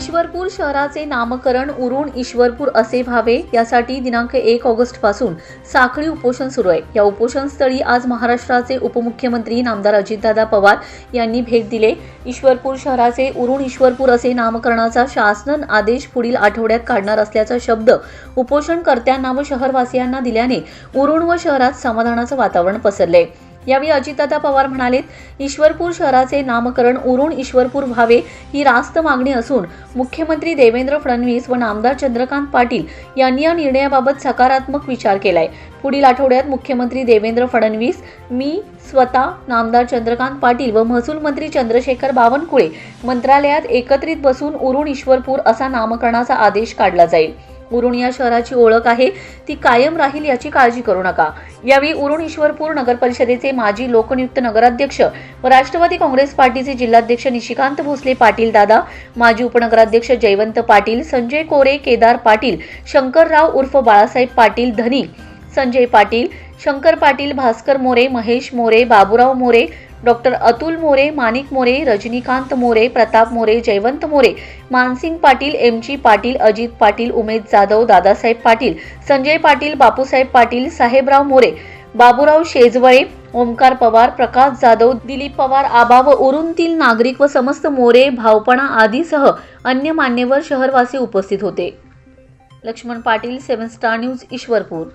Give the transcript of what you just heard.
ईश्वरपूर शहराचे नामकरण उरुण ईश्वरपूर असे व्हावे यासाठी दिनांक एक ऑगस्टपासून साखळी उपोषण सुरू आहे. या उपोषणस्थळी आज महाराष्ट्राचे उपमुख्यमंत्री नामदार अजितदादा पवार यांनी भेट दिले. ईश्वरपूर शहराचे उरुण ईश्वरपूर असे नामकरणाचा शासन आदेश पुढील आठवड्यात काढणार असल्याचा शब्द उपोषणकर्त्यांना व शहरवासियांना दिल्याने उरुण व शहरात समाधानाचं वातावरण पसरले यावेळी अजितदादा पवार म्हणालेत ईश्वरपूर शहराचे नामकरण उरुण ईश्वरपूर व्हावे ही रास्त मागणी असून मुख्यमंत्री देवेंद्र फडणवीस व नामदार चंद्रकांत पाटील यांनी या निर्णयाबाबत सकारात्मक विचार केलाय. पुढील आठवड्यात मुख्यमंत्री देवेंद्र फडणवीस मी स्वतः नामदार चंद्रकांत पाटील व महसूल मंत्री चंद्रशेखर बावनकुळे मंत्रालयात एकत्रित बसून उरुण ईश्वरपूर असा नामकरणाचा आदेश काढला जाईल. उरुण या शहराची ओळख आहे ती कायम राहील याची काळजी करू नका. यावेळी उरुण ईश्वरपूर नगर परिषदेचे माजी लोकनियुक्त नगराध्यक्ष व राष्ट्रवादी काँग्रेस पार्टीचे जिल्हाध्यक्ष निशिकांत भोसले पाटील दादा माजी उपनगराध्यक्ष जयवंत पाटील संजय कोरे केदार पाटील शंकरराव उर्फ बाळासाहेब पाटील धनी Sanjay Patil Shankar Patil Bhaskar More Mahesh More Baburao More doctor Atul More Manik More Rajnikant More Pratap More Jaywant More Mansing Patil M G Patil Ajit Patil Umed Jadhav Dadasaheb Patil Sanjay Patil Bapusaheb Patil Sahebrao More Baburao Shejwale Omkar Pawar Prakash Jadhav Dilip Pawar Aba व उरुंतील नागरिक व समस्त मोरे भावपणा आदीसह अन्य मान्यवर शहरवासी उपस्थित होते. Laxman Patil seven star news Ishwarpur.